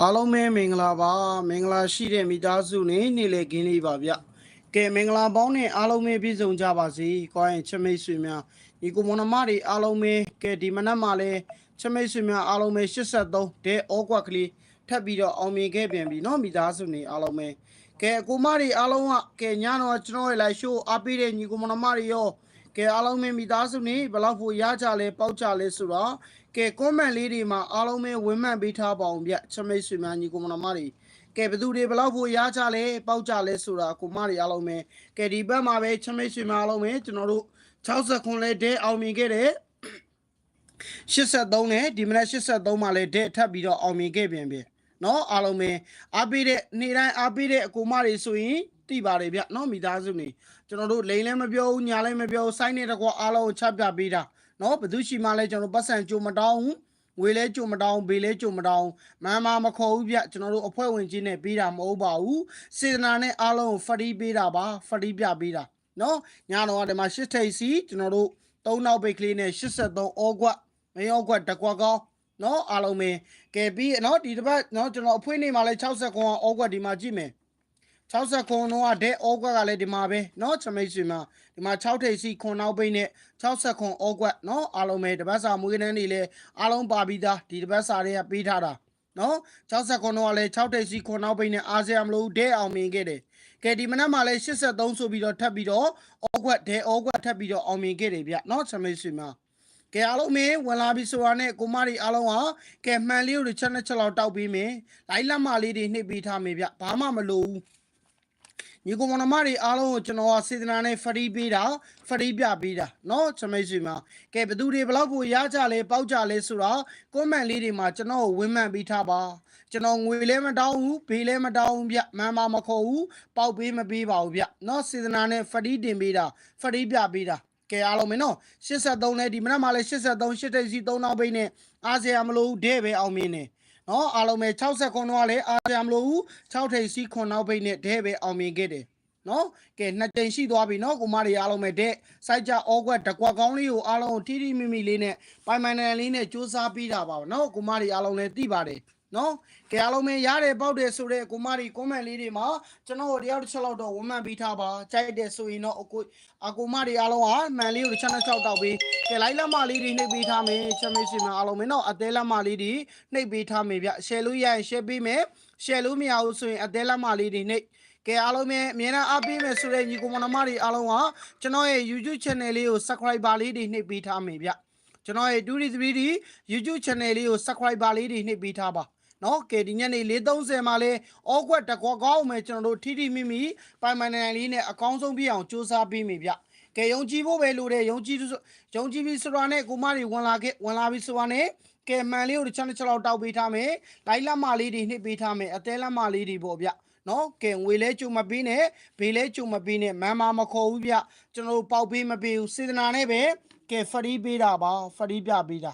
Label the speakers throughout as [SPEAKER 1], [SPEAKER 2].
[SPEAKER 1] အားလုံးပဲမင်္ဂလာပါမင်္ဂလာရှိတဲ့မိသားစုနဲ့နေ့လည်ခင်းလေးပါဗျကဲမင်္ဂလာပေါင်းနဲ့အားလုံးပဲပြည့်စုံကြပါစေကိုင်းချမိတ်ဆွေများဒီကိုမွန်နမတွေအားလုံးပဲကဲဒီမနက်မှာလဲချမိတ်ဆွေများအားလုံးပဲ83တဲ့ဩကွက်ကလေးထပ်ပြီးတော့အောင်မြင်ခဲ့ပြန်ပြီเนาะမိသားစုနေအားလုံးပဲကဲအကိုမတွေအားလုံးကကဲညတော့ကျွန်တော်ရဲ့ live show အားပေးတဲ့ညီကိုမွန်နမတွေရောကဲအားလုံးပဲမိသားစုနေဘယ်လောက်ဖို့ရကြလဲပေါက်ကြလဲဆိုတော့ ကဲ comment လေးတွေမှာအားလုံးပဲဝင်မှန်ပေးထားပါအောင်ဗျချမိတ်ဆွေများညီကိုမွန်နမတွေကဲဘယ်သူတွေဘယ်လောက်ဖို့ရကြလဲပေါက်ကြလဲဆိုတာကိုမတွေအားလုံးပဲကဲဒီဘက်မှာပဲချမိတ်ဆွေများအားလုံးပဲကျွန်တော်တို့60ခွန်လဲတဲအောင်မြင်ခဲ့တဲ့ 83နဲ့ဒီမနက်83မှာလဲတဲ့ထပ်ပြီးတော့အောင်မြင်ခဲ့ပြန်ပြီเนาะအားလုံးပဲအားပေးတဲ့နေ့တိုင်းအားပေးတဲ့အကူမတွေဆိုရင်တိပါတယ်ဗျเนาะမိသားစုနေကျွန်တော်တို့လိန်လည်းမပြောဘူးညာလည်းမပြောဘူးစိုင်းနေတကွာအားလုံးကိုချပြပေးတာ နော်ဘသူရှိမှလဲကျွန်တော်ပတ်စံကြိုမတောင်းငွေလဲကြုံမတောင်းဘေးလဲကြုံမတောင်းမမမခေါ်ဘူးပြကျွန်တော်တို့အဖွဲ့ဝင်ချင်းနဲ့ပေးတာမဟုတ်ပါဘူးစေတနာနဲ့အားလုံးဖရီးပေးတာပါဖရီးပြပေးတာနော်ညတော့ဒီမှာ6ထိပ်စီကျွန်တော်တို့၃နောက်ပိတ်ကလေးနဲ့83အောကွက်မင်းအောကွက်တကွက်ကောင်းနော်အားလုံးပဲကဲပြီးနော်ဒီတစ်ပတ်နော်ကျွန်တော်အဖွဲ့နေမှာလဲ69အောကွက်ဒီမှာကြည့်မယ် 60ခွန်တော့ကတဲ့ဩကွက်ကလည်းဒီမှာပဲနော်ချမိတ်ဆွေမှာဒီမှာ6ထိပ်စီခွန်နောက်ပိတ်နဲ့60ခွန်ဩကွက်နော်အားလုံးပဲတပတ်စာမွေးကန်းနေလဲအားလုံးပါပြီးသားဒီတပတ်စာတွေကပေးထားတာနော်60ခွန်တော့ကလည်း6ထိပ်စီခွန်နောက်ပိတ်နဲ့အားစရာမလိုတဲ့အောင်မြင်ခဲ့တယ်ကဲဒီမနက်မှာလဲ83ဆိုပြီးတော့ထပ်ပြီးတော့ဩကွက်ဒဲဩကွက်ထပ်ပြီးတော့အောင်မြင်ခဲ့တယ်ဗျနော်ချမိတ်ဆွေမှာကဲအားလုံးမင်းဝင်လာပြီဆိုတာနဲ့ကိုမတွေအားလုံးဟာကဲမှန်လေးကိုချက်နှစ်ချက်လောက်တောက်ပြီးမင်းလိုက်လက်မလေးတွေနှိပ်ပေးထားမေဗျဘာမှမလိုဘူး ညီကောင်မတွေအားလုံးကိုကျွန်တော်ကစေတနာနဲ့ဖရီးပေးတာဖရီးပြပေးတာเนาะချမိတ်ဆွေမှာကဲဘသူတွေဘလောက်ကိုရကြလဲပေါက်ကြလဲဆိုတော့ကွန်မန့်လေးတွေမှာကျွန်တော်ကိုဝင်းမှန်ပေးထားပါကျွန်တော်ငွေလဲမတောင်းဘူးဘေးလဲမတောင်းဘူးဗျမမ်းမမခေါ်ဘူးပေါက်ပေးမပေးပါဘူးဗျเนาะစေတနာနဲ့ဖရီးတင်ပေးတာဖရီးပြပေးတာ ကဲအားလုံးမင်းနော်83နဲ့ဒီမနက်မှာလဲ83 8တိတ်စီ3နောက်ပိတ်နဲ့အားစရာမလိုဘူးဒဲပဲအောင်မင်းနေ နော်အားလုံးပဲ60ခွန်တော့ကလည်းအားစရာမလိုဘူး6ထိပ်စီခွန်နောက်ပိတ်နဲ့ဒဲပဲအောင်မြင်ခဲ့တယ်နော်ကဲနှစ်ကြိမ်ရှိသွားပြီနော်ကိုမတွေအားလုံးပဲတဲ့စိုက်ကြဩကွက်တကွက်ကောင်းလေးကိုအားလုံးကိုထိထိမိမိလေးနဲ့ပိုင်ပိုင်နယ်လေးနဲ့စူးစမ်းပြီးတာပါနော်ကိုမတွေအားလုံးလည်းသိပါတယ် နော်ကဲအားလုံးပဲရတယ်ပေါက်တယ်ဆိုတဲ့ကိုမတွေ comment လေးတွေမှာကျွန်တော်တို့တယောက်တစ်ချက်လောက်တော့ဝန်မှန်ပေးထားပါကြိုက်တယ်ဆိုရင်တော့အကိုအကိုမတွေအားလုံးဟာမှန်လေးကိုတစ်ချက်နဲ့၆တောက်ပေးကဲလိုက်လက်မလေးတွေနှိပ်ပေးထားမယ်ချက်မေးစီမအားလုံးမင်းတော့အသေးလက်မလေးတွေနှိပ်ပေးထားမယ်ဗျ share လို့ရရင် share ပေးမယ် share လို့မရဘူးဆိုရင်အသေးလက်မလေးတွေနှိပ်ကဲအားလုံးပဲအမြဲတမ်းအားပေးမယ်ဆိုတဲ့ညီကောင်မမတွေအားလုံးဟာကျွန်တော်ရဲ့ YouTube channel လေးကို subscriber လေးတွေနှိပ်ပေးထားမယ်ဗျကျွန်တော်ရဲ့ 2D3D YouTube channel လေးကို subscriber လေးတွေနှိပ်ပေးထားပါ နော်ကဲဒီညနေ430မှာလဲအောကွက်တကွက်ကောင်းမယ်ကျွန်တော်တို့ထိထိမိမိပိုင်ပိုင်နိုင်လေးနဲ့အကောင်းဆုံးပြအောင်စူးစမ်းပေးမိဗျကဲယုံကြည်ဖို့ပဲလိုတယ်ယုံကြည်ယုံကြည်ပြီးဆိုတာနဲ့ကိုမတွေဝင်လာခဲ့ဝင်လာပြီးဆိုတာနဲ့ကဲမှန်လေးကိုတစ်ချက်တစ်ချက်လောက်တောက်ပေးထားမယ်လိုက်လက်မလေးတွေနှိပ်ပေးထားမယ်အသေးလက်မလေးတွေပေါ့ဗျနော်ကဲငွေလဲကြုံမပေးနဲ့ဘေးလဲကြုံမပေးနဲ့မမ်းမမခေါ်ဘူးဗျကျွန်တော်တို့ပေါက်ပေးမပေးဘူးစေတနာနဲ့ပဲကဲဖရီးပေးတာပါဖရီးပြပေးတာ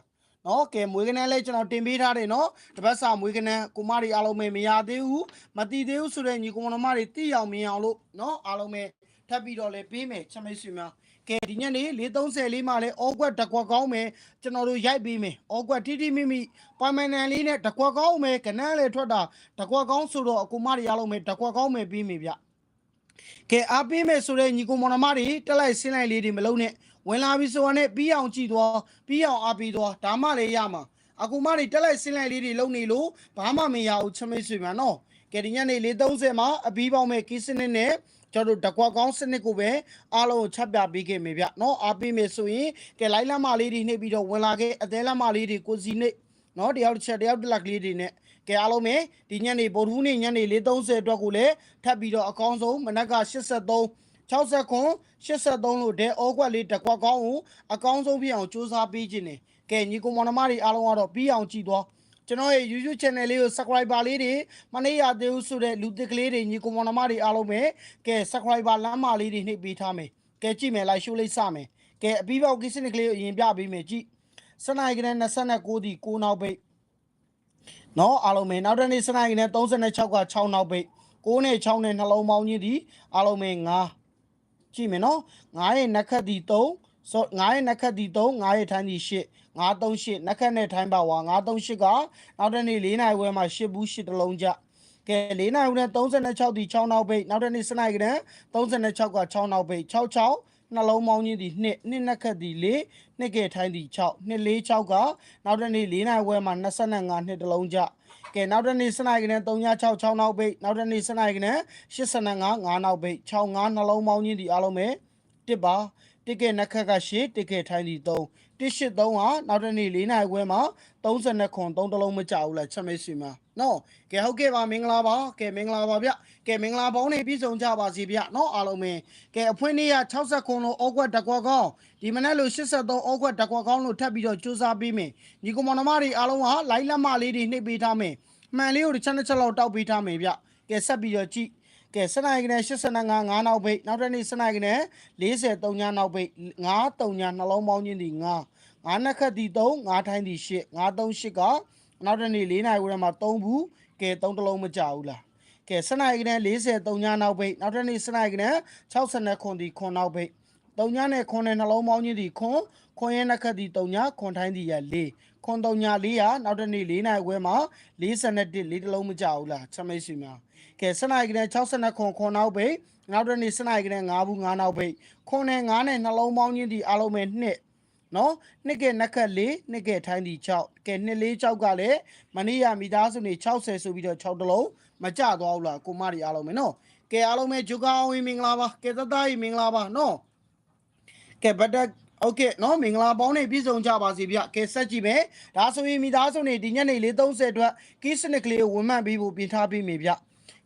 [SPEAKER 1] နော်ကဲမွေးကနန်းလဲကျွန်တော်တင်ပေးထားတယ်နော်တပတ်စာမွေးကနန်းကိုမတွေအားလုံးပဲမရသေးဘူးမတိသေးဘူးဆိုတဲ့ညီကောင်မတွေတိအောင်မြင်အောင်လို့နော်အားလုံးပဲထပ်ပြီးတော့လဲပေးမယ်ချမိတ်ဆွေများကဲဒီညနေ430လေးမှလဲအောကွက်တကွက်ကောင်းမယ်ကျွန်တော်တို့ရိုက်ပေးမယ်အောကွက်တိတိမိမိပိုင်မန်နန်လေးနဲ့တကွက်ကောင်းမယ်ကနန်းလေထွက်တာတကွက်ကောင်းဆိုတော့အကူမတွေအားလုံးပဲတကွက်ကောင်းမယ်ပြီးမယ်ဗျကဲအားပေးမယ်ဆိုတဲ့ညီကောင်မတွေတက်လိုက်ဆင်းလိုက်လေးတွေမလုံးနဲ့ ဝင်လာပြီဆိုတော့နဲ့ပြီးအောင်ကြည့်သွားပြီးအောင်အားပေးသွားဒါမှလည်းရမှာအကူမတွေတက်လိုက်ဆင်းလိုက်လေးတွေလုံနေလို့ဘာမှမရဘူးချမိတ်ဆွေများနော်ကဲဒီညနေ430မှာအဘီးပေါင်းမဲ့ကီးစနစ်နဲ့ကျွန်တော်တို့တကွက်ကောင်းစနစ်ကိုပဲအားလုံးကိုချက်ပြပေးခဲ့မယ်ဗျနော်အားပေးမယ်ဆိုရင်ကဲလိုက်လက်မလေးတွေနှိပ်ပြီးတော့ဝင်လာခဲ့အသေးလက်မလေးတွေကိုစီနှိပ်နော်တယောက်တစ်ချက်တယောက်တစ်လက်ကလေးတွေနဲ့ကဲအားလုံးပဲဒီညနေဗုဒ္ဓဟူးနေ့ညနေ4:30အတွက်ကိုလည်းထပ်ပြီးတော့အကောင်းဆုံးမနက်က83 60ခွန်83လို့ဒဲဩကွက်လေးတစ်ကွက်ကောင်းကိုအကောင်းဆုံးပြအောင်စူးစမ်းပေးခြင်းနဲ့ကဲညီကောင်မမတွေအားလုံးကတော့ပြီးအောင်ကြည့်သွားကျွန်တော်ရဲ့ YouTube channel လေးကို subscriber လေးတွေမနေ့ရသေးဘူးဆိုတဲ့လူသစ်ကလေးတွေညီကောင်မမတွေအားလုံးပဲကဲ subscriber လမ်းမလေးတွေနှိပ်ပေးထားမယ်ကဲကြည့်မယ် like show လေးစမယ်ကဲအပြီးပေါက်ကိစ္စနစ်ကလေးကိုအရင်ပြပေးမယ်ကြည့်စနိုင်ကနဲ့29ဒီ9နောက်ပိတ်နော်အားလုံးပဲနောက်တစ်နေ့စနိုင်ကနဲ့36က6နောက်ပိတ်9နဲ့6နဲ့နှလုံးပေါင်းကြီးဒီအားလုံးပဲ9 ကြည့်မယ်နော်9ရဲ့နက်ခတ်ဒီ3ဆို9ရဲ့နက်ခတ်ဒီ3 9ရဲ့ထိုင်းဒီ8 938နက်ခတ်နဲ့ထိုင်းပါဝါ938ကနောက်တစ်နေ့4နိုင်ဝဲမှာ8ဘူး8တလုံးကြကဲ4နိုင်ဝဲနဲ့36ဒီ6နောက်ပိတ်နောက်တစ်နေ့7နိုင်ကနဲ့36က6နောက်ပိတ်66 နှလုံးမောင်းချင်းဒီ2နှစ်နက်ခတ်ဒီ4နှစ်ကဲထိုင်းဒီ6နှစ်4 6ကနောက်တစ်နေ့4နိုင်ဝဲမှာ25နှစ်တလုံးကြကဲနောက်တစ်နေ့7နိုင်ကနဲ့36 6နောက်ပိတ်နောက်တစ်နေ့7နိုင်ကနဲ့85 5နောက်ပိတ်65နှလုံးမောင်းချင်းဒီအားလုံးပဲတစ်ပါတစ်ကဲနက်ခတ်က8တစ်ကဲထိုင်းဒီ3 183ဟာနောက်တစ်နေ့၄နိုင်ခွဲမှာ30ခွန်3တလုံးမကြဘူးလားချက်မိတ်ဆွေမှာ နော်ကဲဟုတ်ကဲ့ပါမင်္ဂလာပါကဲမင်္ဂလာပါဗျကဲမင်္ဂလာပေါင်းနေပြည့်စုံကြပါစေဗျနော်အားလုံးပဲကဲအဖွင့်နေ့က60ခွန်လို့အောက်ကွက်တကွက်ကောင်းဒီမနေ့လို့83အောက်ကွက်တကွက်ကောင်းလို့ထပ်ပြီးတော့စူးစမ်းပေးမယ်ညီကောင်မတော်မတွေအားလုံးဟာလိုက်လက်မလေးတွေနှိပ်ပေးထားမယ်မှန်လေးကိုတစ်ချက်တစ်ချက်လောက်တောက်ပေးထားမယ်ဗျကဲဆက်ပြီးတော့ကြည့်ကဲစနိုက်ကနေ85 9နောက်ပိတ်နောက်တစ်နေ့စနိုက်ကနေ43ညနောက်ပိတ်9 3ညနှလုံးပေါင်းခြင်းဒီ9ငါးနှစ်ခတ်ဒီ3ငါးထိုင်းဒီ8ငါး3 8က နောက်တစ်နေ့4နိုင်ဝဲမှာ3ဘူးကဲ3တလုံးမကြဘူးလားကဲစနိုက်ကနေ43ညနောက်ပိတ်နောက်တစ်နေ့စနိုက်ကနေ60ခွန်ဒီခွန်နောက်ပိတ်3ညနဲ့ခွန်နဲ့နှလုံးပေါင်းခြင်းဒီခွန်ခွန်ရဲ့နှစ်ခတ်ဒီ3ညခွန်ထိုင်းဒီရ4ခွန်3ည4ရနောက်တစ်နေ့4နိုင်ဝဲမှာ41 4တလုံးမကြဘူးလားချက်မိတ်ရှိများကဲစနိုက်ကနေ60ခွန်ခွန်နောက်ပိတ်နောက်တစ်နေ့စနိုက်ကနေ9ဘူး9နောက်ပိတ်ခွန်နဲ့9နဲ့နှလုံးပေါင်းခြင်းဒီအားလုံးပဲ2 နော်နှစ်ကဲနက်ခက်လေးနှစ်ကဲထိုင်းဒီ6ကဲနှစ်လေး6ကလည်းမနေ့ကမိသားစုနေ60ဆိုပြီးတော့6တလုံးမကြသွားဘူးလားကိုမတွေအားလုံးပဲနော်ကဲအားလုံးပဲဂျုကာအောင်မင်္ဂလာပါကဲတသားကြီးမင်္ဂလာပါနော်ကဲဘတ်တက်โอเคနော်မင်္ဂလာပေါင်းနေပြည့်စုံကြပါစေဗျကဲဆက်ကြည့်မယ်ဒါဆိုရင်မိသားစုနေဒီညနေလေး30အတွက်ကီးစနစ်ကလေးကိုဝင်မှန်ပြီးဖို့ပြင်ထားပြီးမိဗျ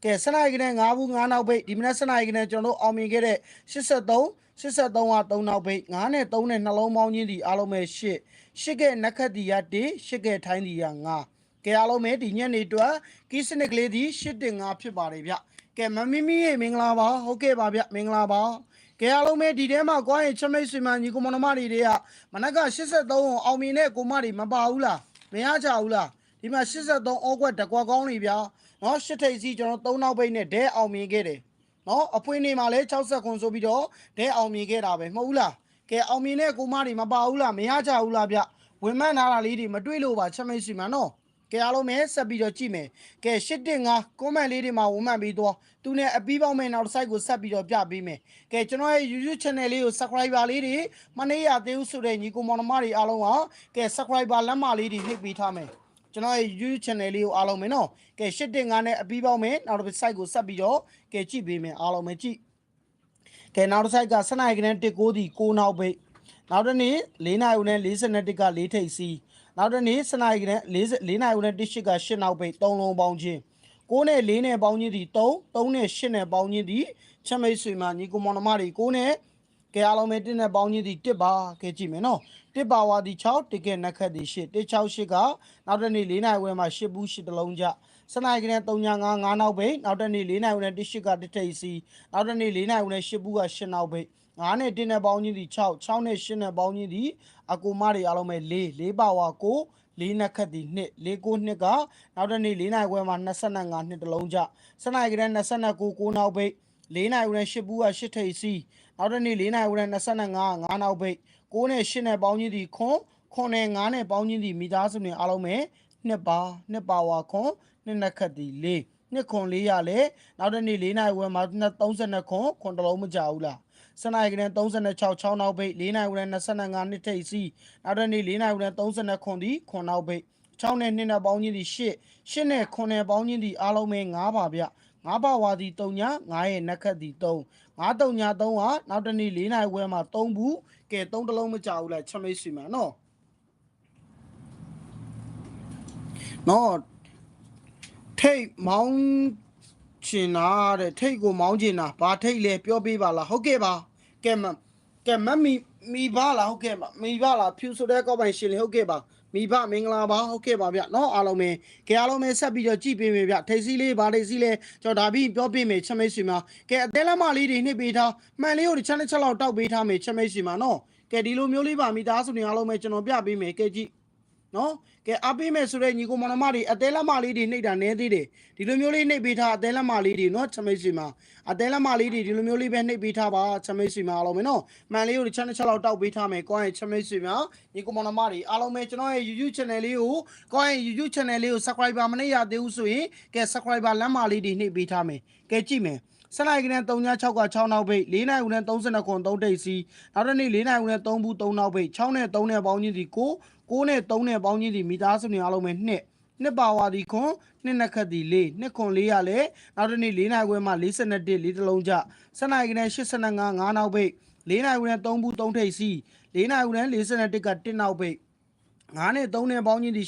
[SPEAKER 1] ကဲစနိုက်ကနဲ့9ဘူး9နောက်ပိတ်ဒီမနေ့စနိုက်ကနဲ့ကျွန်တော်တို့အောင်မြင်ခဲ့တဲ့83 83က3နောက်ပိတ်9နဲ့3နဲ့နှလုံးပေါင်းချင်းဒီအားလုံးပဲ8 8ကဲနက်ခတ်ဒီရ1 8ကဲထိုင်းဒီရ9ကဲအားလုံးပဲဒီညနေအတွက်ကီးစနစ်ကလေးဒီ8တင်5ဖြစ်ပါတယ်ဗျကဲမမီမီရေမင်္ဂလာပါဟုတ်ကဲ့ပါဗျမင်္ဂလာပါကဲအားလုံးပဲဒီထဲမှာကွာရင်ချမိတ်ဆွေမညီကိုမနမတွေတွေကမနက်က83ကိုအောင်မြင်တဲ့ကိုမတွေမပါဘူးလားမရကြဘူးလားဒီမှာ83အောက်ကွက်တကွက်ကောင်းနေဗျာနော်ရှစ်ထိပ်စီကျွန်တော်3နောက်ပိတ်နဲ့ဒဲအောင်မြင်ခဲ့တယ် နော်အဖွင့်နေမှာလဲ60ခွန်ဆိုပြီးတော့ဒဲအောင်မြင်ခဲ့တာပဲမဟုတ်ဘူးလားကဲအောင်မြင်တဲ့ကိုမတွေမပါဘူးလားမရကြဘူးလားဗျဝင်မှန်းလာတာလေးတွေမတွေ့လို့ပါချက်မိတ်ဆွေမနော်ကဲအားလုံးပဲဆက်ပြီးတော့ကြည့်မယ်ကဲရှစ်တင်ငါကွန်မန့်လေးတွေမှာဝန်မှန်ပြီးတော့သူနဲ့အပီးပေါင်းမဲ့နောက်တစ်ဆိုင်ကိုဆက်ပြီးတော့ပြပေးမယ်ကဲကျွန်တော်ရဲ့ YouTube channel လေးကို subscriber လေးတွေမနေရသေးဘူးဆိုတဲ့ညီကိုမောင်နှမတွေအားလုံးကကဲ subscriber လက်မလေးတွေနှိပ်ပေးထားမယ် ကျွန်တော်ရဲ့ YouTube channel လေးကိုအားလုံးပဲနော်ကဲရှစ်တင်ငါနဲ့အပီးပေါင်းမဲ့နောက်တစ် site ကိုဆက်ပြီးတော့ကဲကြည့်ပေးမယ်အားလုံးပဲကြည့်ကဲနောက်တစ် site ကစနိုက်ကနေ1 9ဒီ6နောက်ပိတ်နောက်တစ်နေ့4နိုင်ဦးနဲ့41က4ထိပ်စီးနောက်တစ်နေ့စနိုက်ကနဲ့40 4နိုင်ဦးနဲ့18က8နောက်ပိတ်3လုံးပေါင်းခြင်း6နဲ့4နဲ့ပေါင်းခြင်းဒီ3 3နဲ့8နဲ့ပေါင်းခြင်းဒီချက်မိတ်ဆွေမှာညီကောင်မောင်နှမတွေ6နဲ့ ကဲအားလုံးပဲ1နဲ့ပေါင်းခြင်းဒီ1ပါကဲကြည့်မယ်နော်1ပါဝါဒီ6တကယ်နက်ခတ်ဒီ8 168ကနောက်တစ်နေ့4နိုင်ဝဲမှာ8ဘူး8တလုံးကြစနိုက်ကနဲ့3ညာ9 9နောက်ပိတ်နောက်တစ်နေ့4နိုင်ဦးနဲ့18ကတထိပ်စီနောက်တစ်နေ့4နိုင်ဦးနဲ့8ဘူးက8နောက်ပိတ်9နဲ့1နဲ့ပေါင်းခြင်းဒီ6 6နဲ့8နဲ့ပေါင်းခြင်းဒီအကူမတွေအားလုံးပဲ4 4ပါဝါ9လေးနှစ်ခတ်ဒီနှစ်လေးကိုနှစ်ကနောက်တစ်နေ့၄နိုင်ခွဲမှာ25နှစ်တလုံးကြစနိုက်ကနဲ့29 9နောက်ပိတ်၄နိုင်ဦးနဲ့10ဘူးက10ထိပ်စီ နောက်တစ်နေ့၄နိုင်ဦးနဲ့25 9နောက်ပိတ်9နဲ့10နဲ့ပေါင်းခြင်းဒီခွန်ခွန်နဲ့9နဲ့ပေါင်းခြင်းဒီမိသားစုနဲ့အားလုံးပဲနှစ်ပါနှစ်ပါဝါခွန်နှစ်နှစ်ခတ်ဒီ၄နှစ်ခွန်၄ရလဲနောက်တစ်နေ့၄နိုင်ဝဲမှာ32ခွန်ခွန်တလုံးမကြဘူးလားစနိုက်ကနဲ့36 6နောက်ပိတ်4နိုင်ဝဲ25နှစ်ထိပ်စီနောက်တစ်နေ့4နိုင်ဝဲ30ခွန်ဒီခွန်နောက်ပိတ်6နဲ့2နဲ့ပေါင်းခြင်းဒီ8 8နဲ့9နဲ့ပေါင်းခြင်းဒီအားလုံးပဲ9ပါဗျ9ပါဝါဒီ3ည9ရဲ့နက်ခတ်ဒီ3 9 3ည3ဟာနောက်တစ်နေ့4နိုင်ဝဲမှာ3ဘူးကဲ3တလုံးမကြဘူးလားချက်မိတ်ဆွေမှာနော်နော်ထိတ်မောင်းချင်တာတဲ့ထိတ်ကိုမောင်းချင်တာဘာထိတ်လဲပြောပေးပါလားဟုတ်ကဲ့ပါကဲမကဲမမီမိဘလားဟုတ်ကဲ့ပါမိဘလားဖြူဆိုတဲ့ကောက်ပိုင်ရှင်လေဟုတ်ကဲ့ပါ မိဘမင်္ဂလာပါဟုတ်ကဲ့ပါဗျเนาะအားလုံးပဲကဲအားလုံးပဲဆက်ပြီးတော့ကြည့်ပေးမယ်ဗျထိတ်စီးလေးဗာထိတ်စီးလေးကျွန်တော်ဒါပြီးပြောပေးမယ်ချက်မိတ်ဆွေမှာကဲအသေးလက်မလေးတွေနှိပ်ပေးထားမှန်လေးကိုတစ်ချက်တစ်ချက်လောက်တောက်ပေးထားမယ်ချက်မိတ်ဆွေမှာเนาะကဲဒီလိုမျိုးလေးပါမိသားစုတွေအားလုံးပဲကျွန်တော်ပြပေးမယ်ကဲကြည့် နော်ကဲအားပေးမယ်ဆိုတဲ့ညီကိုမောင်နှမတွေအသေးလက်မလေးတွေနှိပ်တာနည်းသေးတယ်ဒီလိုမျိုးလေးနှိပ်ပေးထားအသေးလက်မလေးတွေနော်ချမိတ်စီမှာအသေးလက်မလေးတွေဒီလိုမျိုးလေးပဲနှိပ်ပေးထားပါချမိတ်စီမှာအားလုံးပဲနော်မှန်လေးကိုတစ်ချက်တစ်ချက်လောက်တောက်ပေးထားမယ်ကိုယ့်ရဲ့ချမိတ်စီမှာညီကိုမောင်နှမတွေအားလုံးပဲကျွန်တော်ရဲ့ YouTube channel လေးကိုကိုယ့်ရဲ့ YouTube channel လေးကို subscriber မနှိပ်ရသေးဘူးဆိုရင်ကဲ subscriber လမ်းမလေးတွေနှိပ်ပေးထားမယ်ကဲကြည့်မယ်စလိုက်ကနေ36က6နောက်ပိတ်4နိုင်ဦးနဲ့39ခွန်3တိတ်စီနောက်တစ်နေ့4နိုင်ဦးနဲ့3ဘူး3နောက်ပိတ်6နဲ့3နဲ့ပေါင်းချင်းစီ9 9နဲ့3နဲ့ပေါင်းချင်းစီမိသားစုနေအားလုံးပဲ2နှစ်ပါဝါဒီခွန်နှစ်နှစ်ခတ်ဒီ4နှစ်ခွန်4ရလဲနောက်တစ်နေ့4နိုင်ခွဲမှာ41လေးတစ်လုံးကြစလိုက်ကနေ85 9နောက်ပိတ်4နိုင်ဦးနဲ့3ဘူး3ထိတ်စီ4နိုင်ဦးနဲ့41က1နောက်ပိတ်9နဲ့3နဲ့ပေါင်းချင်းစီ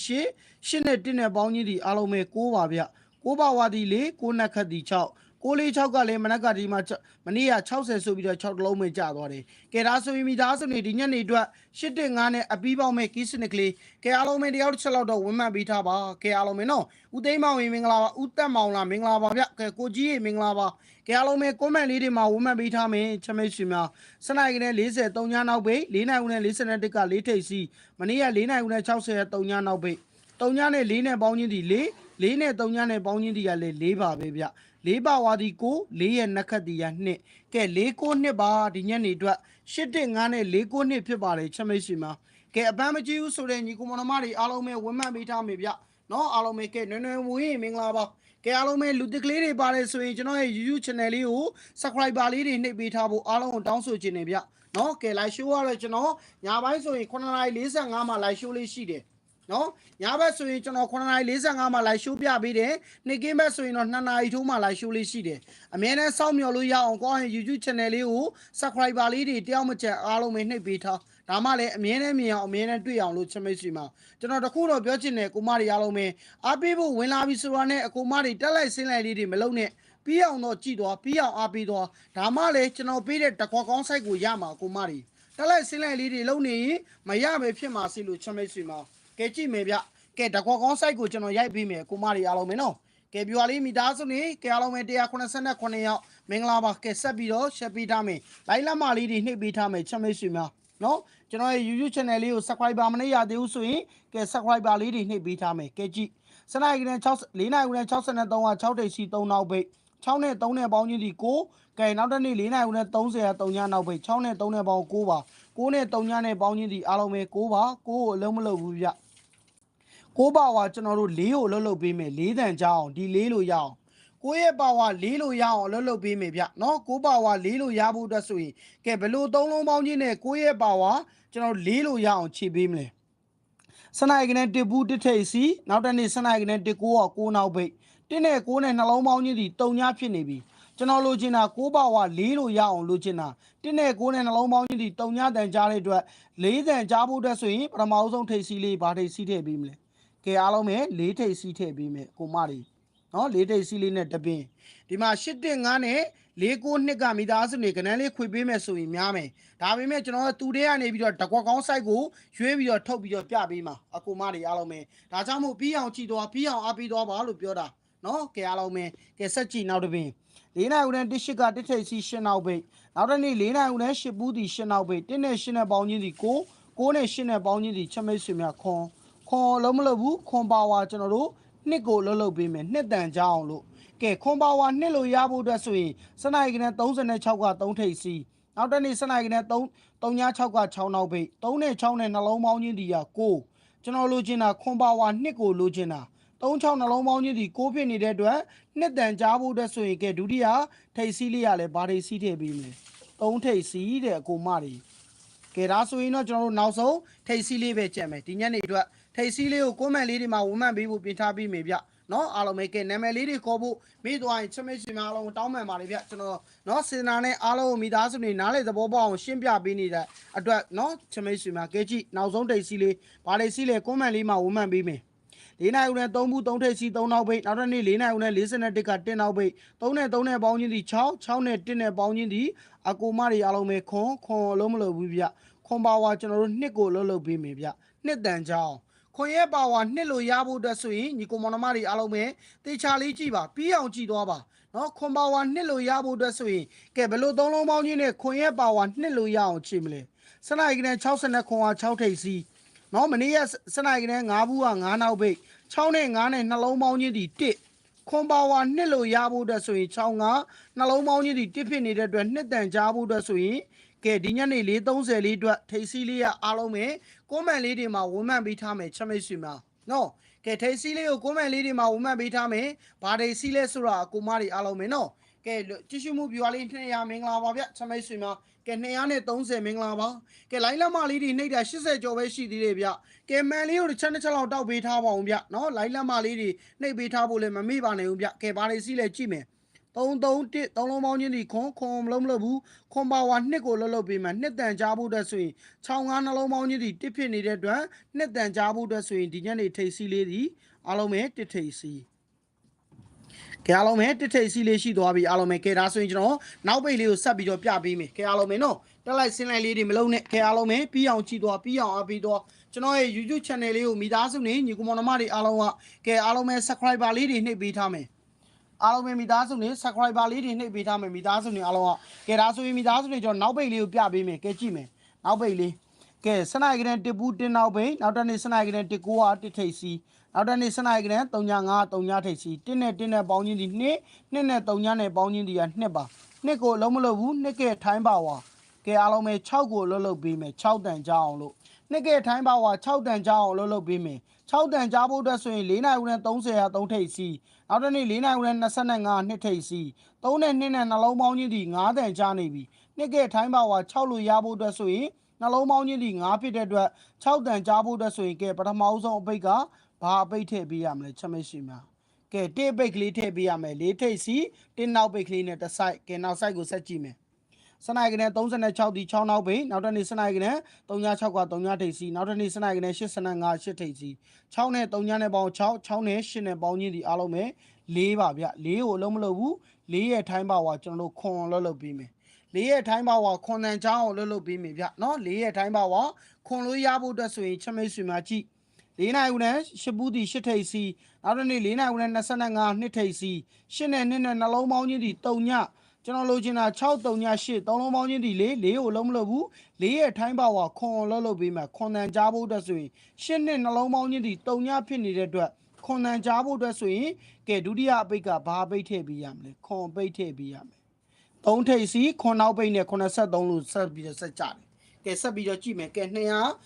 [SPEAKER 1] 8 8နဲ့1နဲ့ပေါင်းချင်းစီအားလုံးပဲ9ပါဗျ9ပါဝါဒီ4 9နှစ်ခတ်ဒီ6 646ကလည်းမနက်ကဒီမှာမနေ့က60ဆိုပြီးတော့6တလုံးပဲကြာသွားတယ်။ကဲဒါဆိုရင်မိသားစုတွေဒီညနေအတွက်815နဲ့အပီးပေါင်းမဲ့ကီးစနစ်ကလေးကဲအားလုံးပဲတယောက်တစ်ချက်လောက်တော့ဝင်မှတ်ပေးထားပါ။ကဲအားလုံးပဲနော်။ဦးသိမ်းမောင်ရင်မင်္ဂလာပါ။ဦးတက်မောင်လားမင်္ဂလာပါဗျ။ကဲကိုကြီးရေမင်္ဂလာပါ။ကဲအားလုံးပဲကွန်မန့်လေးတွေမှာဝင်မှတ်ပေးထားမယ်ချမိတ်ရှင်များစနိုက်ကနဲ့43ညနောက်ပိတ်4နိုင်ဦးနဲ့41က4ထိပ်စီမနေ့က4နိုင်ဦးနဲ့60 3ညနောက်ပိတ်3ညနဲ့4နဲ့ပေါင်းချင်းဒီ4 4နဲ့3ညနဲ့ပေါင်းချင်းဒီကလည်း4ပါပဲဗျ။ လေးပါဝါဒီကိုလေးရဲ့နက်ခတ်တီရနှစ်ကဲလေးကိုနှစ်ပါဒီညနေအတွက်ရှစ်တက်ငါးနဲ့လေးကိုနှစ်ဖြစ်ပါတယ်ချက်မိတ်ရှိမှာကဲအပန်းမကြည့်ဘူးဆိုတဲ့ညီကိုမတော်မတွေအားလုံးပဲဝမ်းမှန်ပေးထားမေဗျနော်အားလုံးပဲကဲနွယ်နွယ်ဝင်းမင်္ဂလာပါကဲအားလုံးပဲလူတစ်ကလေးတွေပါတယ်ဆိုရင်ကျွန်တော်ရဲ့ YouTube channel လေးကို subscriber လေးတွေနှိပ်ပေးထားဖို့အားလုံးကိုတောင်းဆိုချင်နေဗျနော်ကဲ live show ကတော့ကျွန်တော်ညပိုင်းဆိုရင်9:45မှာ live show လေးရှိတယ် နော်ညဘက်ဆိုရင်ကျွန်တော်9:45မှာ live show ပြပေးတယ်နေ့ကင်းဘက်ဆိုရင်တော့2နာရီထိုးမှ live show လေးရှိတယ်အမြဲတမ်းစောင့်မျှော်လို့ရအောင်ကိုယ့်ရဲ့ YouTube channel လေးကို subscriber လေးတွေတယောက်မကျန်အားလုံးပဲနှိပ်ပေးထားဒါမှလည်းအမြဲတမ်းမြင်အောင်အမြဲတမ်းတွေ့အောင်လို့ချမိတ်စီမှာကျွန်တော်တခုတော့ပြောချင်တယ်ကိုမတွေအားလုံးပဲအားပေးဖို့ဝင်လာပြီဆိုတာနဲ့အကိုမတွေတက်လိုက်ဆင်းလိုက်လေးတွေမလုပ်နဲ့ပြီးအောင်တော့ကြည်သွားပြီးအောင်အားပေးသွားဒါမှလည်းကျွန်တော်ပေးတဲ့တခွာကောင်းဆိုင်ကိုရမှာကိုမတွေတက်လိုက်ဆင်းလိုက်လေးတွေလုပ်နေရင်မရမယ်ဖြစ်မှာစီလို့ချမိတ်စီမှာ ကဲကြည့်မယ်ဗျကဲတခွာကောင်းဆိုင်ကိုကျွန်တော်ရိုက်ပေးမယ်ကိုမတွေအားလုံးပဲနော်ကဲပြွာလေးမိသားစုနေကဲအားလုံးပဲ189ယောက်မင်္ဂလာပါကဲဆက်ပြီးတော့ရှက်ပေးထားမယ်လိုင်းလက်မလေးတွေနှိပ်ပေးထားမယ်ချမိတ်စီမှာနော်ကျွန်တော်ရဲ့ YouTube channel လေးကို subscriber မနှိပ်ရသေးဘူးဆိုရင်ကဲ subscriber လေးတွေနှိပ်ပေးထားမယ်ကဲကြည့်စနိုက်ကနေ6 4နိုင်ကနေ63က6တိတ်စီ3နောက်ပိတ်6နဲ့3နဲ့ပေါင်းချင်းဒီ9ကဲနောက်တစ်နေ့4နိုင်ဦးနဲ့30ရ3ညနောက်ပိတ်6နဲ့3နဲ့ပေါင်း9ပါ9နဲ့3ညနဲ့ပေါင်းချင်းဒီအားလုံးပဲ9ပါ9ကိုအလုံးမလုံးဘူးဗျ 9ပါဝါကျွန်တော်တို့4ကိုအလုံးလုံးပေးမယ်4တန်ကြအောင်ဒီ4လို့ရအောင်ကိုယ့်ရဲ့ပါဝါ၄လို့ရအောင်အလုပ်လုပ်ပေးမယ်ဗျနော်ကိုပါဝါ၄လို့ရဖို့အတွက်ဆိုရင်ကဲဘလို့သုံးလုံးပေါင်းချင်းနဲ့ကိုယ့်ရဲ့ပါဝါကျွန်တော်၄လို့ရအောင်ခြေပေးမလဲစနိုင်ကနေတစ်ဘူးတစ်ထိပ်စီနောက်တစ်နေ့စနိုင်ကနေတစ်ကိုကကိုနောက်ပိတ်တစ်နဲ့ကိုနဲ့နှလုံးပေါင်းချင်းစီတုံညာဖြစ်နေပြီကျွန်တော်လိုချင်တာကိုပါဝါ၄လို့ရအောင်လိုချင်တာတစ်နဲ့ကိုနဲ့နှလုံးပေါင်းချင်းစီတုံညာတန်ကြားတဲ့အတွက်၄တန်ကြားဖို့အတွက်ဆိုရင်ပထမဆုံးထိပ်စီလေးဗာထိပ်စီထည့်ပေးမလဲ ကဲအားလုံးပဲ၄ထိပ်စီထည့်ပေးမယ်ကိုမတွေနော်လေးတိတ်စီလေးနဲ့တပင်းဒီမှာ၈တက်9နဲ့၄ကိုနှစ်ကမိသားစုနေကနန်းလေးခွေပေးမယ်ဆိုရင်များမယ်ဒါပေမဲ့ကျွန်တော်သူတွေကနေပြီးတော့တကွက်ကောင်းဆိုင်ကိုရွေးပြီးတော့ထုတ်ပြီးတော့ပြပေးမှာအကူမတွေအားလုံးပဲဒါကြောင့်မို့ပြီးအောင်ကြည့်တော့ပြီးအောင်အားပေးတော့ပါလို့ပြောတာနော်ကဲအားလုံးပဲကဲဆက်ကြည့်နောက်တပင်း၄နိုင်ဦးနဲ့တစ်ရှစ်ကတစ်ထိပ်စီရှင်းနောက်ပိတ်နောက်တစ်နေ့၄နိုင်ဦးနဲ့ရှစ်ပူးတီရှင်းနောက်ပိတ်တစ်နဲ့ရှင်းနဲ့ပေါင်းချင်းစီကိုကိုနဲ့ရှင်းနဲ့ပေါင်းချင်းစီချက်မိတ်ဆွေများခွန် ခွန်လုံးမလို့ဘူးခွန်ပါဝါကျွန်တော်တို့နှစ်ကိုလှုပ်လှုပ်ပေးမယ်နှစ်တန်ကြအောင်လို့ကဲခွန်ပါဝါနှစ်လို့ရဖို့အတွက်ဆိုရင်စနိုက်ကနေ36က3ထိပ်စီနောက်တစ်နေ့စနိုက်ကနေ3 36က6နောက်ပိတ်3နဲ့6နဲ့နှလုံးပေါင်းချင်းဒီက9ကျွန်တော်လိုချင်တာခွန်ပါဝါနှစ်ကိုလိုချင်တာ36နှလုံးပေါင်းချင်းဒီ6ဖြစ်နေတဲ့အတွက်နှစ်တန်ကြားဖို့အတွက်ဆိုရင်ကဲဒုတိယထိပ်စီးလေးရလဲဘာထိပ်စီးထည့်ပေးမလဲ3ထိပ်စီးတဲ့အကိုမတွေကဲဒါဆိုရင်တော့ကျွန်တော်တို့နောက်ဆုံးထိပ်စီးလေးပဲကြက်မယ်ဒီညနေအတွက် ထိပ်စီးလေးကိုကွန်မန့်လေးတွေမှာဝန်မှန်ပေးဖို့ပြင်ထားပြီးမေဗျနော်အားလုံးပဲကဲနာမည်လေးတွေခေါ်ဖို့မိသွားရင်ချမစ်ရှင်များအားလုံးတောင်းပန်ပါတယ်ဗျကျွန်တော်နော်စင်နာနဲ့အားလုံးမိသားစုတွေနားလေသဘောပေါက်အောင်ရှင်းပြပေးနေတဲ့အတွက်နော်ချမစ်ရှင်များကဲကြည့်နောက်ဆုံးထိပ်စီးလေးဘာလေးစီးလဲကွန်မန့်လေးမှာဝန်မှန်ပေးမယ်၄နိုင်ဦးနဲ့3ဘူး3ထိပ်စီ3နောက်ပိတ်နောက်တစ်နေ့၄နိုင်ဦးနဲ့41က1နောက်ပိတ်3နဲ့3နဲ့ပေါင်းချင်းဒီ6 6နဲ့1နဲ့ပေါင်းချင်းဒီအကူမတွေအားလုံးပဲခွန်ခွန်လုံးမလို့ဘူးဗျခွန်ပါဝါကျွန်တော်တို့နှစ်ကိုလှုပ်လှုပ်ပေးမယ်ဗျနှစ်တန်ချောင်း ခွန်ရဲ့ပါဝါနှစ်လို့ရဖို့အတွက်ဆိုရင်ညီကိုမောင်နှမတွေအားလုံးပဲတေချာလေးကြည့်ပါပြီးအောင်ကြည့်သွားပါနော်ခွန်ပါဝါနှစ်လို့ရဖို့အတွက်ဆိုရင်ကဲဘယ်လိုသုံးလုံးပေါင်းချင်းနဲ့ခွန်ရဲ့ပါဝါနှစ်လို့ရအောင်ချိန်မလဲစနိုက်ကနေ69ခွန်ဝါ6ထိပ်စီမနော်မနေ့ကစနိုက်ကနဲ့9ဘူးက9နောက်ပိတ်6နဲ့9နဲ့နှလုံးပေါင်းချင်းဒီ1ခွန်ပါဝါနှစ်လို့ရဖို့အတွက်ဆိုရင်6 9နှလုံးပေါင်းချင်းဒီ1ဖြစ်နေတဲ့အတွက်နှစ်တန်ကြားဖို့အတွက်ဆိုရင် ကဲဒီညနေ430လေးအတွက်ထိတ်စီးလေးရအားလုံးပဲကွန်မန့်လေးတွေမှာဝန်မှန်ပေးထားမယ်ချက်မိတ်ဆွေများနော်ကဲထိတ်စီးလေးကိုကွန်မန့်လေးတွေမှာဝန်မှန်ပေးထားမယ်ဘာထိတ်စီးလဲဆိုတာအကူမတွေအားလုံးပဲနော်ကဲကြည့်ရှုမှုပြွားလေး200မင်္ဂလာပါဗျချက်မိတ်ဆွေများကဲ230မင်္ဂလာပါကဲလိုင်းလက်မလေးတွေနှိပ်တာ80ကျော်ပဲရှိသေးတယ်ဗျကဲမန်လေးကိုတစ်ချက်တစ်ချက်လောက်တောက်ပေးထားပါအောင်ဗျနော်လိုင်းလက်မလေးတွေနှိပ်ပေးထားဖို့လည်းမမေ့ပါနဲ့ဦးဗျကဲဘာတွေစီးလဲကြည့်မယ် 331သုံးလုံးပေါင်းချင်းဒီခွန်ခွန်မလုံးမလို့ဘူးခွန်ပါဝါနှစ်ကိုလှုပ်လှုပ်ပေးမှနှစ်တန်ကြားဖို့အတွက်ဆိုရင်65နှလုံးပေါင်းချင်းဒီတစ်ဖြစ်နေတဲ့အတွက်နှစ်တန်ကြားဖို့အတွက်ဆိုရင်ဒီညနေထိတ်စီးလေးဒီအားလုံးပဲတစ်ထိတ်စီးကဲအားလုံးပဲတစ်ထိတ်စီလေးရှိသွားပြီအားလုံးပဲကဲဒါဆိုရင်ကျွန်တော်နောက်ပိတ်လေးကိုဆက်ပြီးတော့ပြပေးမယ်ကဲအားလုံးပဲနော်တက်လိုက်ဆင်းလိုက်လေးတွေမလုံးနဲ့ကဲအားလုံးပဲပြီးအောင်ကြည့်သွားပြီးအောင်အားပြီးတော့ကျွန်တော်ရဲ့ YouTube channel လေးကိုမိသားစုနေညီကောင်မောင်နှမတွေအားလုံးကကဲအားလုံးပဲ subscriber လေးတွေနှိပ်ပေးထားမယ် အားလုံးပဲမိသားစုနေ subscriber လေးတွေနှိပ်ပေးထားမယ်မိသားစုနေအားလုံးကကဲဒါဆိုရင်မိသားစုတွေကျွန်တော်နောက်ပိတ်လေးကိုပြပေးမယ်ကဲကြည့်မယ်နောက်ပိတ်လေးကဲစနိုက်ကတဲ့တစ်ပူးတင်နောက်ပိတ်နောက်တစ်နေ့စနိုက်ကတဲ့တစ်ကိုဟာတစ်ထိတ်စီနောက်တစ်နေ့စနိုက်ကတဲ့3ည5 3ညထိတ်စီတစ်နဲ့တစ်နဲ့ပေါင်းချင်းဒီနှစ်နှစ်နဲ့3ညနဲ့ပေါင်းချင်းဒီကနှစ်ပါနှစ်ကိုလုံးမလို့ဘူးနှစ်ကဲထိုင်းပါဝါကဲအားလုံးပဲ6ကိုလှုပ်လှုပ်ပေးမယ်6တန်ကြအောင်လို့နှစ်ကဲထိုင်းပါဝါ6တန်ကြအောင်လှုပ်လှုပ်ပေးမယ် 6တန်ကြားဖို့အတွက်ဆိုရင်4နိုင်ဦးနဲ့30ဟာ3ထိတ်စီနောက်တစ်နေ့4နိုင်ဦးနဲ့25နှစ်ထိတ်စီ3နဲ့2နဲ့နှလုံးပေါင်းချင်းဒီ9တန်ကြားနေပြီနှစ်ကဲထိုင်းပါဝါ6လို့ရဖို့အတွက်ဆိုရင်နှလုံးပေါင်းချင်းဒီ9ဖြစ်တဲ့အတွက်6တန်ကြားဖို့အတွက်ဆိုရင်ကဲပထမအဆုံးအပိတ်ကဘာအပိတ်ထည့်ပေးရမလဲချက်မရှိများကဲတေးပိတ်ကလေးထည့်ပေးရမယ်၄ထိတ်စီတင်းနောက်ပိတ်ကလေးနဲ့တစ်ဆိုင်ကဲနောက်ဆိုင်ကိုဆက်ကြည့်မယ် စနိုက်ကနဲ့36ဒီ6နောက်ပိတ်နောက်တစ်နေ့စနိုက်ကနဲ့36က3ထိတ်စီနောက်တစ်နေ့စနိုက်ကနဲ့85 8ထိတ်စီ6နဲ့3နဲ့ပေါင်း6 6နဲ့8နဲ့ပေါင်းချင်းဒီအားလုံးပဲ၄ပါဗျ၄ကိုအလုံးမလုပ်ဘူး၄ရဲ့ထိုင်းပါဝါကျွန်တော်တို့ခွန်လွတ်လုပ်ပြီးမယ်လေးရဲ့ထိုင်းပါဝါခွန်တန်ချောင်းကိုလှုပ်လှုပ်ပေးမိဗျနော်လေးရဲ့ထိုင်းပါဝါခွန်လို့ရဖို့အတွက်ဆိုရင်ချက်မိတ်ဆွေများကြည့်လေးနိုင်ဦးနဲ့ရှပူးတီရှစ်ထိပ်စီနောက်တစ်နေ့လေးနိုင်ဦးနဲ့25နှစ်ထိပ်စီရှစ်နဲ့နှစ်နဲ့နှလုံးပေါင်းချင်းဒီ3ည ကျွန်တော်လိုချင်တာ6 3ည8သုံးလုံးပေါင်းချင်းဒီလေးလေးကိုလုံးမလို့ဘူးလေးရဲ့ထိုင်းပါဝါခွန်လှုပ်လှုပ်ပေးမှာခွန်တန်ကြားဖို့အတွက်ဆိုရင်ရှစ်နှစ်နှလုံးပေါင်းချင်းဒီ3ညဖြစ်နေတဲ့အတွက်ခွန်တန်ကြားဖို့အတွက်ဆိုရင်ကဲဒုတိယအပိတ်ကဘာအပိတ်ထည့်ပေးရမလဲခွန်အပိတ်ထည့်ပေးရမယ်သုံးထိပ်စီခွန်နောက်ပိတ်နဲ့83လို့ဆက်ပြီးတော့ဆက်ကြတယ်။ကဲဆက်ပြီးတော့ကြည့်မယ်။ကဲ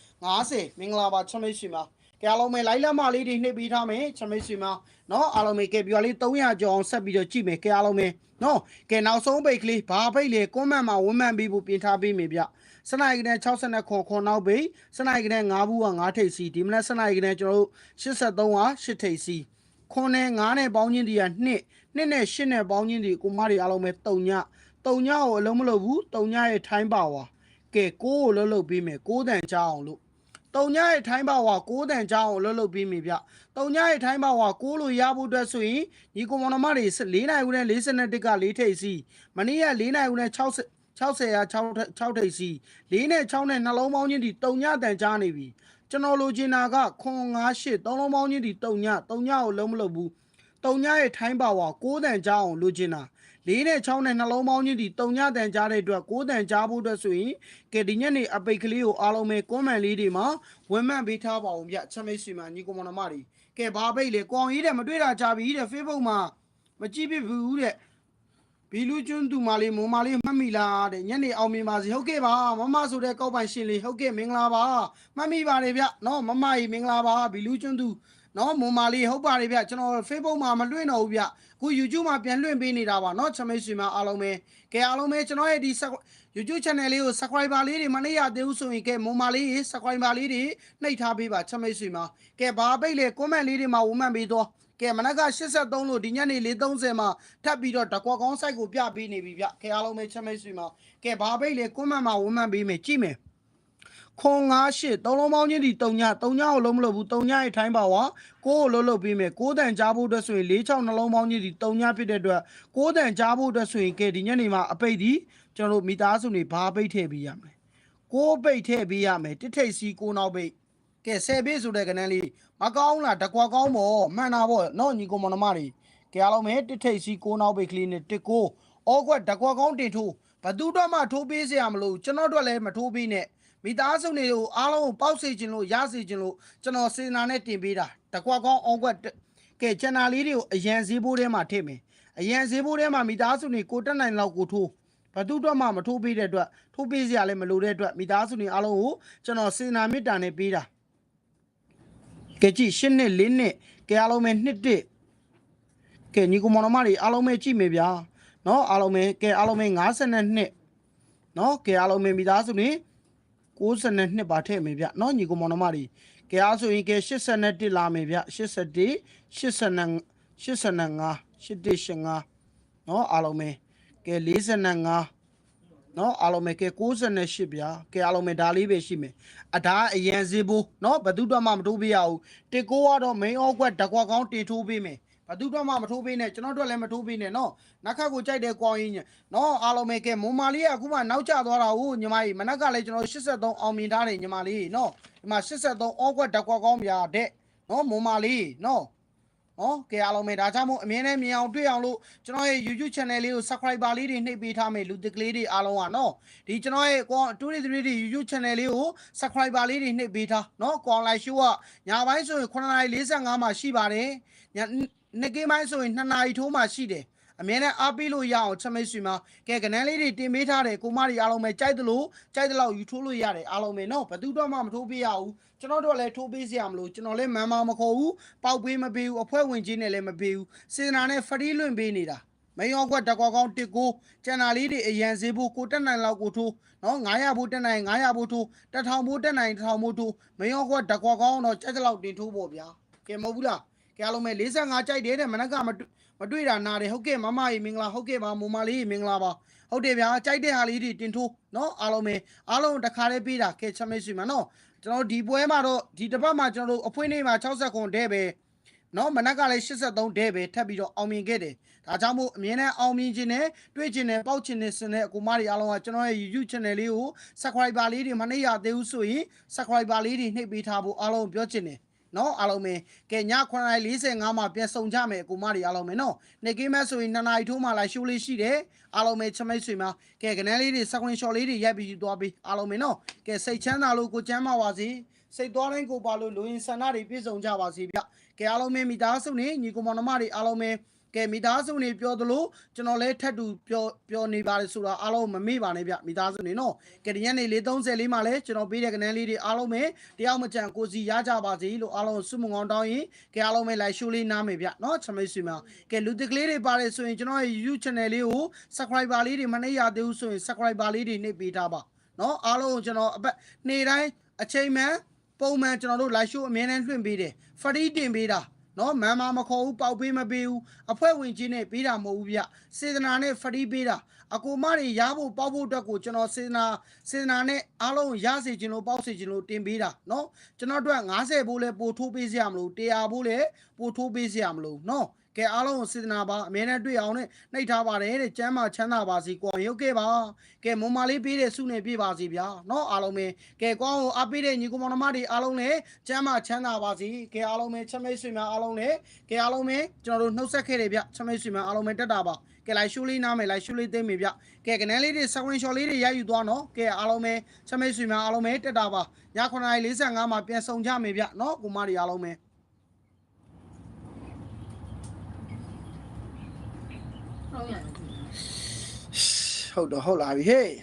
[SPEAKER 1] 250မင်္ဂလာပါချမိတ်ဆွေမ။ကဲအားလုံးပဲလိုက်လက်မလေးတွေနှိပ်ပေးထားမယ်ချမိတ်ဆွေမ။နော်အားလုံးပဲကဲပြောလေး300ကျော်အောင်ဆက်ပြီးတော့ကြည့်မယ်။ကဲအားလုံးပဲ နော်ကဲနောက်ဆုံးပိတ်ကလေးဘာပိတ်လေကွန်မန့်မှာဝန်းမှန်ပြီးဖို့ပြင်ထားပေးမယ်ဗျ။စနိုက်ကနဲ့60ခွန်ခွန်နောက်ပိတ်စနိုက်ကနဲ့9ဘူးက9ထိပ်စီဒီမနက်စနိုက်ကနဲ့ကျွန်တော်တို့83က8ထိပ်စီခွန်နဲ့9နဲ့ပေါင်းချင်းတည်းက2နှစ်နဲ့8နဲ့ပေါင်းချင်းတည်းကိုမတွေအားလုံးပဲ3ညတုံညကိုအလုံးမလုပ်ဘူးတုံညရဲ့ထိုင်းပါဝါကဲကိုကိုလှုပ်လှုပ်ပေးမယ်ကိုတန်ကြအောင်လို့ တုံညရဲ့ထိုင်းပါဝါကိုတန်ကြအောင်လှုပ်လှုပ်ပေးမယ်ဗျတုံညရဲ့ထိုင်းပါဝါကိုလို့ရဖို့အတွက်ဆိုရင်ညီကောင်မတော်မတွေ၄နိုင်ဦးနဲ့41က၄ထိပ်စီမနေ့က၄နိုင်ဦးနဲ့60 60ရာ6 6ထိပ်စီ၄နဲ့6နဲ့နှလုံးပေါင်းချင်းဒီတုံညတန်ကြားနေပြီကျွန်တော်လိုချင်တာကခွန်98သုံးလုံးပေါင်းချင်းဒီတုံညတုံညကိုလုံးမလုပ်ဘူးတုံညရဲ့ထိုင်းပါဝါ6တန်ကြားအောင်လိုချင်တာ ၄နဲ့6နဲ့နှလုံးပေါင်းချင်းဒီတုံညတန်ကြားတဲ့အတွက်6တန်ကြားဖို့အတွက်ဆိုရင်ကဲဒီညနေအပိတ်ကလေးကိုအားလုံးပဲကွန်မန်လေးတွေမှာဝင်မှန်ပေးထားပါအောင်ဗျချက်မိတ်ဆွေမှာညီကောင်မတော်မတွေကဲဘာပိတ်လေကွန်ကြီးတဲ့မတွေ့တာကြပြီတဲ့ Facebook မှာမကြည့်ဖြစ်ဘူးတဲ့ဘီလူကျွန်းသူမလေးမုံမလေးမှတ်မိလားတဲ့ညနေအောင်မြင်ပါစေဟုတ်ကဲ့ပါမမဆိုတဲ့ကောက်ပိုင်ရှင်လေးဟုတ်ကဲ့မင်္ဂလာပါမှတ်မိပါတယ်ဗျနော်မမကြီးမင်္ဂလာပါဘီလူကျွန်းသူ နော်မုံမလေးဟုတ်ပါတယ်ဗျကျွန်တော် Facebook မှာမလွှင့်တော့ဘူးဗျအခု YouTube မှာပြန်လွှင့်ပေးနေတာပါနော်ချမိတ်ဆွေမအားလုံးပဲကဲအားလုံးပဲကျွန်တော်ရဲ့ဒီ YouTube channel လေးကို subscriber လေးတွေမနှိပ်ရသေးဘူးဆိုရင်ကဲမုံမလေး subscriber လေးတွေနှိပ်ထားပေးပါချမိတ်ဆွေမကဲဘာပိတ်လေ comment လေးတွေမှာဝမှန်ပေးတော့ကဲမနက်က83လို့ဒီညနေ430မှာထပ်ပြီးတော့တကွက်ကောင်းဆိုင်ကိုပြပေးနေပြီဗျခဲအားလုံးပဲချက်မိတ်ဆွေမှာကဲဘာပိတ်လေကွန်းမန်မှာဝန်းမှန်ပေးမယ်ကြည့်မယ် ခွန်98သုံးလုံးပေါင်းချင်းဒီ3ည3ညကိုလုံးမလို့ဘူး3ညရဲ့ထိုင်းပါဝါ6ကိုလုံးလုံးပေးမယ်6တန်ကြားဖို့အတွက်ဆိုရင်46နှလုံးပေါင်းချင်းဒီ3ညဖြစ်တဲ့အတွက်6တန်ကြားဖို့အတွက်ဆိုရင်ကဲဒီညနေမှာအပိတ်ဒီကျွန်တော်တို့မိသားစုတွေဘာပိတ်ထည့်ပေးရမလဲ6ပိတ်ထည့်ပေးရမယ်တစ်ထိပ်စီ6နောက်ပိတ်ကဲဆယ်ပေးဆိုတဲ့ကနန်းလေးမကောင်းလားတကွာကောင်းပေါ့မှန်တာပေါ့နော်ညီကောင်မနမတွေကဲအားလုံးပဲတစ်ထိပ်စီကိုနောက်ပိတ်ကလေးနဲ့တစ်ကိုအောကွက်တကွာကောင်းတင်ထိုးဘသူတော့မှထိုးပေးစရာမလိုကျွန်တော်တို့လည်းမထိုးပေးနဲ့ မိသားစုတွေကိုအားလုံးကိုပေါက်စေခြင်းလို့ရစေခြင်းလို့ကျွန်တော်စေနာနဲ့တင်ပေးတာတကွာကောင်းအောင်ကွက်ကဲချန်နာလေးတွေကိုအရန်ဈေးဘိုးထဲမှာထည့်မယ်အရန်ဈေးဘိုးထဲမှာမိသားစုတွေကိုတက်နိုင်လောက်ကိုထိုးဘသူတော့မှမထိုးပေးတဲ့အတွက်ထိုးပေးစရာလည်းမလိုတဲ့အတွက်မိသားစုတွေအားလုံးကိုကျွန်တော်စေနာမေတ္တာနဲ့ပေးတာကဲကြည့်ရှစ်နှစ်လေးနှစ်ကဲအားလုံးပဲနှစ်တစ်ကဲညီကောင်မောင်နှမတွေအားလုံးပဲကြည့်မယ်ဗျာနော်အားလုံးပဲကဲအားလုံးပဲ52နှစ်နော်ကဲအားလုံးပဲမိသားစုတွေ 62နှစ်ပါထည့်မယ်ဗျเนาะညီကောင်မောင်နှမတွေကဲအားဆိုရင်ကဲ81လာမယ်ဗျ81 85 85 8185เนาะအားလုံးပဲကဲ45เนาะအားလုံးပဲကဲ68ဗျာကဲအားလုံးပဲဒါလေးပဲရှိမယ်အဒါအရန်စေးဖို့เนาะဘယ်သူတော့မှမထိုးပေးရဘူးတစ်ကိုကတော့ main အောက်ကွက်တကွက်ကောင်းတင်ထိုးပေးမယ် ဘသူတော့မှမထိုးပေးနဲ့ကျွန်တော်တို့လည်းမထိုးပေးနဲ့နော်နောက်ခါကိုကြိုက်တယ်ကွာရင်နော်အားလုံးပဲကဲမွန်မာလေးကအခုမှနောက်ကျသွားတာဟုတ်ညီမကြီးမနက်ကလည်းကျွန်တော်83အောင်မြင်ထားတယ်ညီမလေးနော်ဒီမှာ83အော့ကွက်တက်ကွက်ကောင်းပြတဲ့နော်မွန်မာလေးနော်နော်ကဲအားလုံးပဲဒါကြောင့်မို့အမြင်နဲ့မြင်အောင်တွေ့အောင်လို့ကျွန်တော်ရဲ့ YouTube channel လေးကို subscriber လေးတွေနှိပ်ပေးထားမယ်လူသစ်ကလေးတွေအားလုံးကနော်ဒီကျွန်တော်ရဲ့ 233တွေ YouTube channel လေးကို subscriber လေးတွေနှိပ်ပေးထားနော် online show ကညပိုင်းဆိုရင်9:45မှာရှိပါတယ်ည နေ့ကိပိုင်းဆိုရင်2နာရီထိုးမှရှိတယ်အမြဲတမ်းအားပေးလို့ရအောင်ချက်မိတ်ဆွေမှာကဲကနန်းလေးတွေတင်ပေးထားတယ်ကိုမတွေအားလုံးပဲကြိုက်သလိုကြိုက်သလောက်ယူထိုးလို့ရတယ်အားလုံးပဲနော်ဘယ်သူတော့မှမထိုးပေးရဘူးကျွန်တော်တို့လည်းထိုးပေးစရာမလိုကျွန်တော်လည်းမန်မာမခေါ်ဘူးပေါက်ပေးမပေးဘူးအဖွဲ့ဝင်ချင်းနဲ့လည်းမပေးဘူးစေတနာနဲ့ဖရီးလွင့်ပေးနေတာမယောကွက်တကွာကောင်းတစ်ကိုကျန်တာလေးတွေအရန်စေးဖို့ကိုတက်နိုင်လောက်ကိုထိုးနော်900ဘိုးတက်နိုင်900ဘိုးထိုး1000ဘိုးတက်နိုင်1000ဘိုးထိုးမယောကွက်တကွာကောင်းတော့ကြက်ကြလောက်တင်ထိုးဖို့ဗျာကဲမဟုတ်ဘူးလား ကဲအားလုံးပဲ45ကြိုက်တယ်တဲ့မနက်ကမတွေ့မတွေ့တာနားတယ်ဟုတ်ကဲ့မမကြီးမင်္ဂလာဟုတ်ကဲ့ပါမမလေးမင်္ဂလာပါဟုတ်တယ်ဗျာကြိုက်တဲ့ဟာလေးတွေတင်ထိုးနော်အားလုံးပဲအားလုံးတစ်ခါလေးပေးတာကဲချက်မိတ်ဆွေမှာနော်ကျွန်တော်ဒီပွဲမှာတော့ဒီတစ်ပတ်မှာကျွန်တော်တို့အဖွင့်နေမှာ60ခွန်တဲ့ပဲနော်မနက်ကလည်း83တဲ့ပဲထပ်ပြီးတော့အောင်မြင်ခဲ့တယ်ဒါကြောင့်မို့အမြင်နဲ့အောင်မြင်ခြင်းနဲ့တွေ့ခြင်းနဲ့ပေါက်ခြင်းနဲ့စတဲ့အကူမတွေအားလုံးကကျွန်တော်ရဲ့ YouTube channel လေးကို subscriber လေးတွေမနှိပ်ရသေးဘူးဆိုရင် subscriber လေးတွေနှိပ်ပေးထားဖို့အားလုံးပြောချင်တယ် နော်အားလုံးပဲကဲည9:45မှာပြန်ဆောင်ကြမယ်အကူမတွေအားလုံးပဲနော်နေကိမဲဆိုရင်2နာရီထိုးမှလာရှိုးလေးရှိတယ်အားလုံးပဲချမိတ်ဆွေမှာကဲကနန်းလေးတွေစကွန်ရှော့လေးတွေရိုက်ပြီးသွားပြီးအားလုံးပဲနော်ကဲစိတ်ချမ်းသာလို့ကိုချမ်းသာပါစေစိတ်သွားတိုင်းကိုပါလို့လူရင်ဆန္ဒတွေပြည့်စုံကြပါစေဗျကဲအားလုံးပဲမိသားစုနေညီကောင်မောင်နှမတွေအားလုံးပဲ ကဲမိသားစုနေပြောသလိုကျွန်တော်လည်းထပ်တူပြောပြောနေပါတယ်ဆိုတာအားလုံးမမေ့ပါနဲ့ဗျမိသားစုနေနော်ကဲဒီညနေလေး30လေးမှာလည်းကျွန်တော်ပေးတဲ့ကနန်းလေးတွေအားလုံးပဲတယောက်မကြံကိုစီရကြပါစေလို့အားလုံးဆုမွန်ကောင်းတောင်းရင်ကဲအားလုံးပဲလိုက်ရှိုးလေးနားမယ်ဗျနော်ချမိတ်ဆွေမှာကဲလူတစ်ကလေးတွေပါတယ်ဆိုရင်ကျွန်တော်ရဲ့ YouTube channel လေးကို subscriber လေးတွေမနှိပ်ရသေးဘူးဆိုရင် subscriber လေးတွေနှိပ်ပေးထားပါနော်အားလုံးကိုကျွန်တော်အပတ်နေ့တိုင်းအချိန်မှန်ပုံမှန်ကျွန်တော်တို့ live show အမြဲတမ်းလွှင့်ပေးတယ် free တင်ပေးတာ နော်မန်မာမခေါ်ဘူးပေါက်ပေးမပေးဘူးအဖွဲ့ဝင်ချင်းနဲ့ပေးတာမဟုတ်ဘူးဗျစေတနာနဲ့ free ပေးတာအကူမတွေရဖို့ပေါက်ဖို့အတွက်ကိုကျွန်တော်စေတနာစေတနာနဲ့အားလုံးရစေခြင်းလို့ပေါက်စေခြင်းလို့တင်ပေးတာနော်ကျွန်တော်တို့က90ဘိုးလဲပို့ထိုးပေးစရာမလို100ဘိုးလဲပို့ထိုးပေးစရာမလိုနော် ကဲအားလုံးကိုစေတနာပါအမြဲတမ်းတွေ့အောင်နဲ့နှိပ်ထားပါတယ်တဲ့ကျမ်းမာချမ်းသာပါစေကိုအောင်ရုပ်ခဲ့ပါကဲမွန်မာလေးပေးတဲ့ဆုနဲ့ပြည့်ပါစေဗျာနော်အားလုံးပဲကဲကိုအောင်ကိုအားပေးတဲ့ညီကောင်မောင်နှမတွေအားလုံးလည်းကျမ်းမာချမ်းသာပါစေကဲအားလုံးပဲချက်မိတ်ဆွေများအားလုံးလည်းကဲအားလုံးပဲကျွန်တော်တို့နှုတ်ဆက်ခဲ့တယ်ဗျချက်မိတ်ဆွေများအားလုံးပဲတက်တာပါကဲလိုက်ရှူလေးနားမယ်လိုက်ရှူလေးသိမ့်မယ်ဗျကဲကနန်းလေးတွေ second shot လေးတွေရယူသွားနော်ကဲအားလုံးပဲချက်မိတ်ဆွေများအားလုံးပဲတက်တာပါည9:45မှာပြန်ဆောင်ကြမယ်ဗျနော်ကိုမတွေအားလုံးပဲ ဟုတ်တော့ဟုတ်လာပြီဟေး